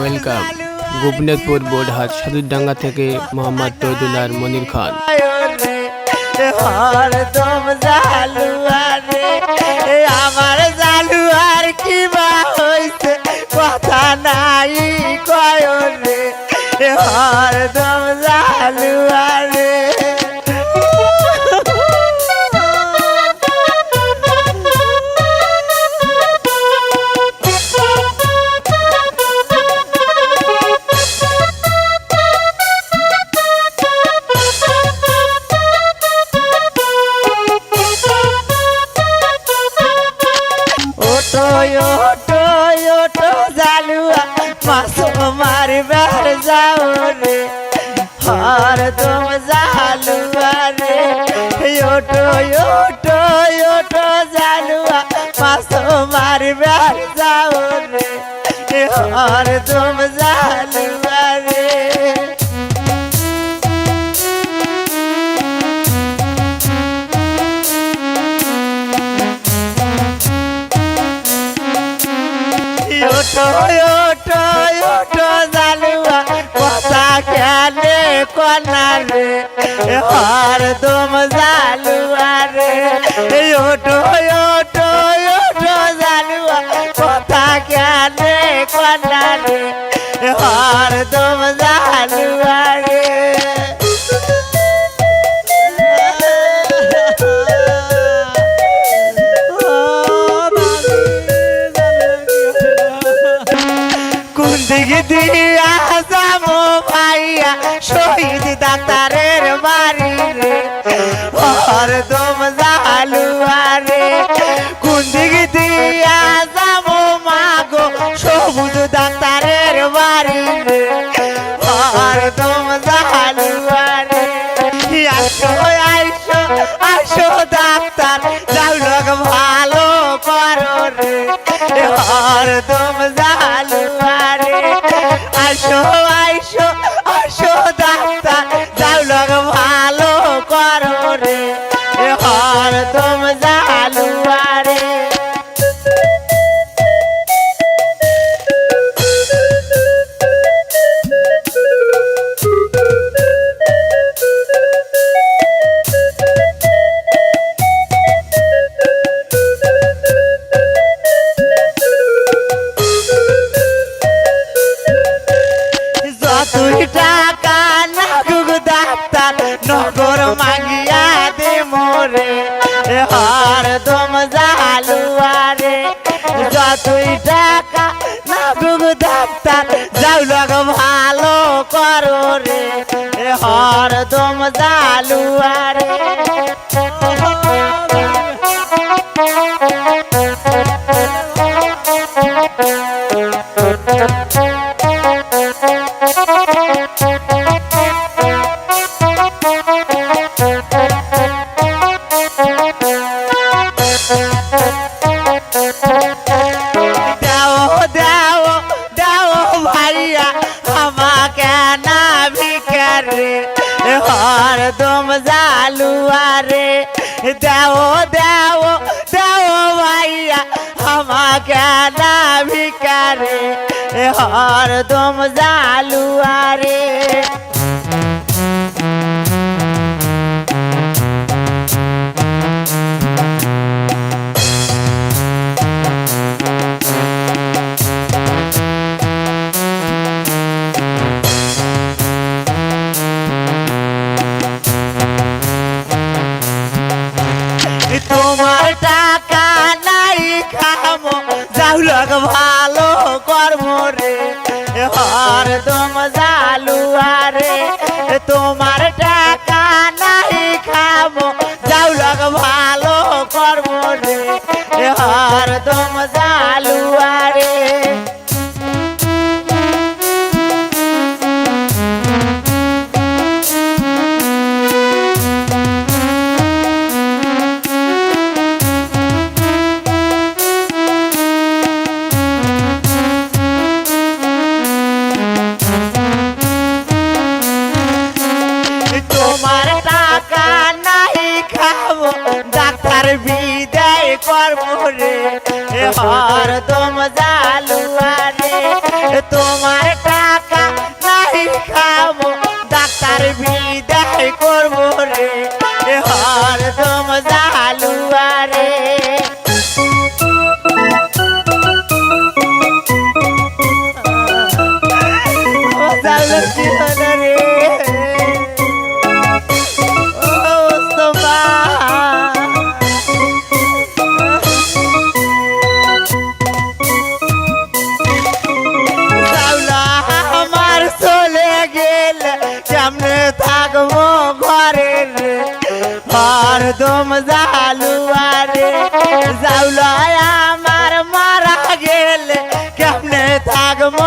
Welcome Gopinathpur বোর্ডহাট সাদুরডাঙ্গা থেকে মোহাম্মদ তৈদুল আর মনির খান। আমার জালুয়ার কি বা হইছে, কথা নাই কয়রে ওটো ওটো জালুয়া মাস মারবার যাও রে হরদম জালুয়া রে। ওটো ওটো ওটো জালুয়া মাস মারবার যাও রে হরদম জালুয়া কনারে হর দম জালুয়া রে। ওটো ওটো ওটো জালুয়া, কথা খেলে কনারে হর দম জালুয়া রে। কোন দিকে দিয়া যাব ভাইয়া শহীদ ডাক্তারের বাড়ি রে। হরদম জালুয়া রে কোন দিকে দিয়া যাব মাগো সবুজ ডাক্তারের বাড়ি রে। হরদম জালুয়া রে আইসো আসো ডাক্তার, যাও লোক ভালো করো রে। হরদম জালুয়া রে আইসো যতই টাকা লাগুক ডাক্তার যাও লগ ভালো করো রে। হর দম জালুয়ারে। দাও না ভিকারে হর দম জালুয়ারে। নাই খামো, যাও লোক ভালো কর্ম রে। হর দম জালুয়ারে তোমার টাকা নাই খাব যাও লোক ভালো কর্ম রে হর দম জালুয়ারে এই করব রে হর তোম জালুয়া রে তোমার টাকা নাই খাব ডাক্তার বিদায় করব রে একদম জালুয়ারে জাউলায় আমার মারা গেলে কেমনে থাকব?